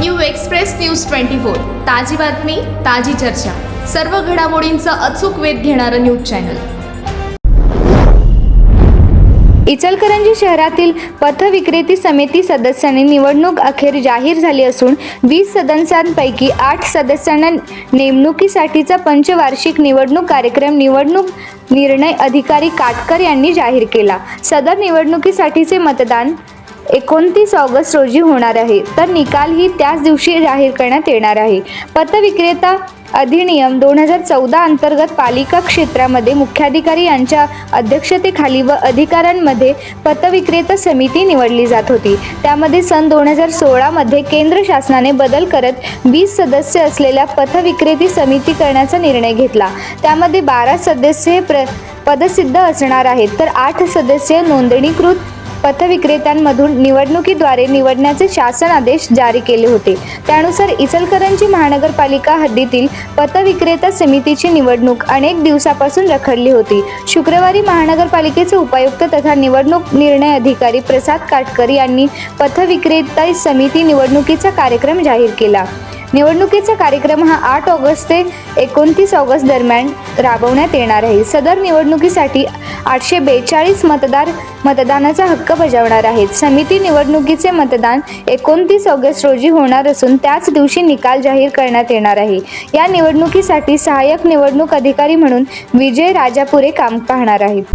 New express news twenty four. ताजी बातमी ताजी चर्चा. सर्व घडामोडींचा अचूक वेध घेणारं न्यूज चॅनल. इचलकरंजी शहरातील पथविक्रेती समिती सदस्यांनी निवडणूक अखेर जाहीर झाली असून वीस सदस्यांपैकी आठ सदस्यांना नेमणुकीसाठीचा पंचवार्षिक निवडणूक कार्यक्रम निवडणूक निर्णय अधिकारी काटकर यांनी जाहीर केला. सदर निवडणुकीसाठीचे मतदान एकोणतीस ऑगस्ट रोजी होणार आहे. तर निकालही त्याच दिवशी जाहीर करण्यात येणार आहे. पथविक्रेता अधिनियम दोन हजार चौदा अंतर्गत पालिका क्षेत्रामध्ये मुख्याधिकारी यांच्या अध्यक्षतेखाली व अधिकाऱ्यांमध्ये पथविक्रेता समिती निवडली जात होती. त्यामध्ये सन दोन हजार सोळामध्ये केंद्र शासनाने बदल करत वीस सदस्य असलेल्या पथविक्रेती समिती करण्याचा निर्णय घेतला. त्यामध्ये बारा सदस्य हे प्र पदसिद्ध असणार आहेत. तर आठ सदस्य नोंदणीकृत पथविक्रेत्यांमधून निवडणुकीद्वारे निवडण्याचे शासन आदेश जारी केले होते. त्यानुसार इचलकरंजी महानगरपालिका हद्दीतील पथविक्रेता समितीची निवडणूक अनेक दिवसापासून रखडली होती. शुक्रवारी महानगरपालिकेचे उपायुक्त तथा निवडणूक निर्णय अधिकारी प्रसाद काटकर यांनी पथविक्रेता समिती निवडणुकीचा कार्यक्रम जाहीर केला. निवडणुकीचा कार्यक्रम हा आठ ऑगस्ट ते एकोणतीस ऑगस्ट दरम्यान राबवण्यात येणार आहे. सदर निवडणुकीसाठी आठशे बेचाळीस मतदार मतदानाचा हक्क बजावणार आहेत. समिती निवडणुकीचे मतदान एकोणतीस ऑगस्ट रोजी होणार असून त्याच दिवशी निकाल जाहीर करण्यात येणार आहे. या निवडणुकीसाठी सहाय्यक निवडणूक अधिकारी म्हणून विजय राजापुरे काम पाहणार आहेत.